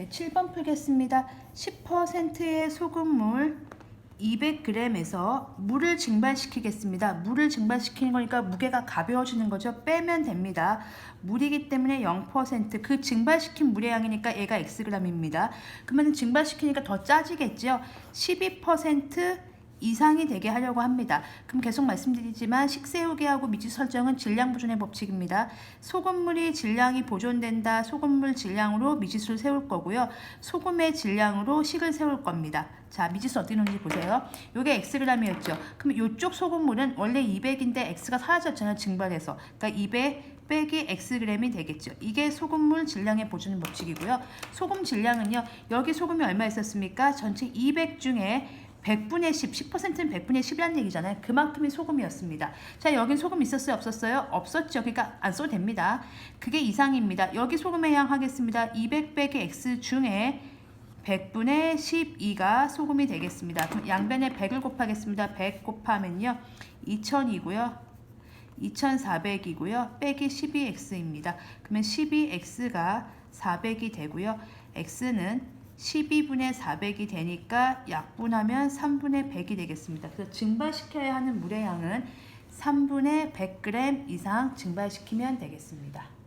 네, 7번 풀겠습니다. 10%의 소금물 200g에서 물을 증발시키겠습니다. 물을 증발시키는 거니까 무게가 가벼워지는 거죠. 빼면 됩니다. 물이기 때문에 0%그 증발시킨 물의 양이니까 얘가 xg입니다. 그러면 증발시키니까 더 짜지겠죠. 12% 이상이 되게 하려고 합니다. 그럼 계속 말씀드리지만 식세우기하고 미지 설정은 질량 보존의 법칙입니다. 소금물이 질량이 보존된다. 소금물 질량으로 미지수를 세울 거고요. 소금의 질량으로 식을 세울 겁니다. 자, 미지수 어떻게 놓는지 보세요. 요게 xg이었죠. 그럼 요쪽 소금물은 원래 200인데 x가 사라졌잖아요. 증발해서. 그러니까 200 빼기 xg이 되겠죠. 이게 소금물 질량의 보존 법칙이고요. 소금 질량은요. 여기 소금이 얼마 있었습니까? 전체 200 중에 100분의 10, 10%는 100분의 10이라는 얘기잖아요. 그만큼의 소금이었습니다. 자, 여긴 소금 있었어요? 없었어요? 없었죠. 그러니까 안 써도 됩니다. 그게 이상입니다. 여기 소금의 양 하겠습니다. 200 빼기 x 중에 100분의 12가 소금이 되겠습니다. 그럼 양변에 100을 곱하겠습니다. 100 곱하면요. 2000이고요. 2400이고요. 빼기 12x입니다. 그러면 12x가 400이 되고요. x는 12분의 400이 되니까 약분하면 3분의 100이 되겠습니다. 그래서 증발시켜야 하는 물의 양은 3분의 100g 이상 증발시키면 되겠습니다.